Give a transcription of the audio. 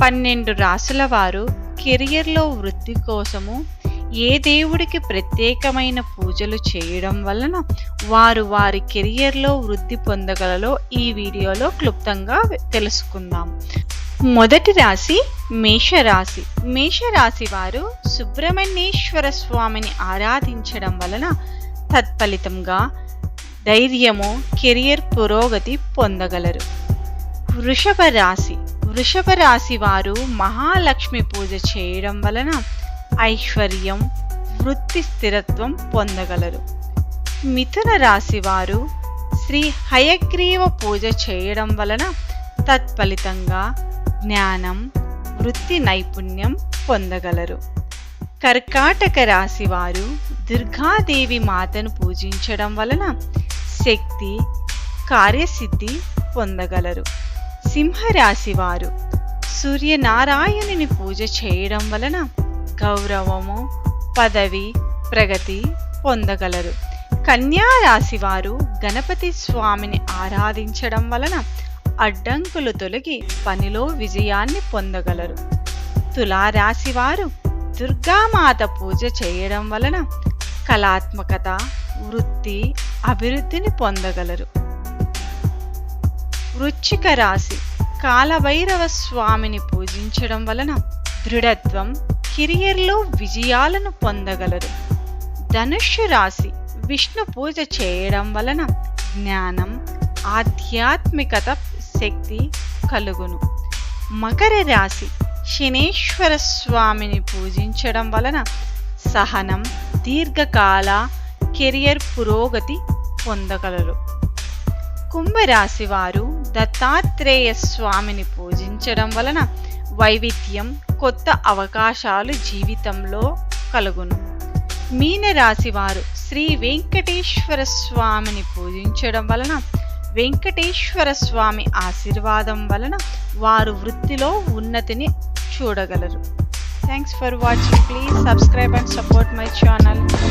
పన్నెండు రాసుల వారు కెరియర్లో వృద్ధి కోసము ఏ దేవుడికి ప్రత్యేకమైన పూజలు చేయడం వలన వారు వారి కెరియర్లో వృద్ధి పొందగలలో ఈ వీడియోలో క్లుప్తంగా తెలుసుకుందాం. మొదటి రాశి మేషరాశి. మేషరాశి వారు సుబ్రహ్మణ్యేశ్వర స్వామిని ఆరాధించడం వలన తత్ఫలితంగా ధైర్యము కెరియర్ పురోగతి పొందగలరు. వృషభ రాశి. వృషభ రాశి వారు మహాలక్ష్మి పూజ చేయడం వలన ఐశ్వర్యం వృత్తి స్థిరత్వం పొందగలరు. మిథున రాశి వారు శ్రీ హయగ్రీవ పూజ చేయడం వలన తత్ఫలితంగా జ్ఞానం వృత్తి నైపుణ్యం పొందగలరు. కర్కాటక రాశి వారు దుర్గాదేవి మాతను పూజించడం వలన శక్తి కార్యసిద్ధి పొందగలరు. సింహరాశి వారు సూర్యనారాయణుని పూజ చేయడం వలన గౌరవము పదవి ప్రగతి పొందగలరు. కన్యారాశి వారు గణపతి స్వామిని ఆరాధించడం వలన అడ్డంకులు తొలగి పనిలో విజయాన్ని పొందగలరు. తులారాశి వారు దుర్గామాత పూజ చేయడం వలన కళాత్మకత వృత్తి అభివృద్ధిని పొందగలరు. వృచ్చిక రాశి కాలభైరవ స్వామిని పూజించడం వలన దృఢత్వం కెరియర్లో విజయాలను పొందగలరు ధనుష్యు రాశి విష్ణు పూజ చేయడం వలన జ్ఞానం ఆధ్యాత్మికత శక్తి కలుగును. మకర రాశి శనేశ్వర స్వామిని పూజించడం వలన సహనం దీర్ఘకాల కెరియర్ పురోగతి పొందగలరు. కుంభరాశి వారు దత్తాత్రేయ స్వామిని పూజించడం వలన వైవిధ్యం కొత్త అవకాశాలు జీవితంలో కలుగును. మీనరాశి వారు శ్రీ వెంకటేశ్వర స్వామిని పూజించడం వలన వెంకటేశ్వర స్వామి ఆశీర్వాదం వలన వారు వృత్తిలో ఉన్నతిని చూడగలరు. Thanks for watching please subscribe and support my channel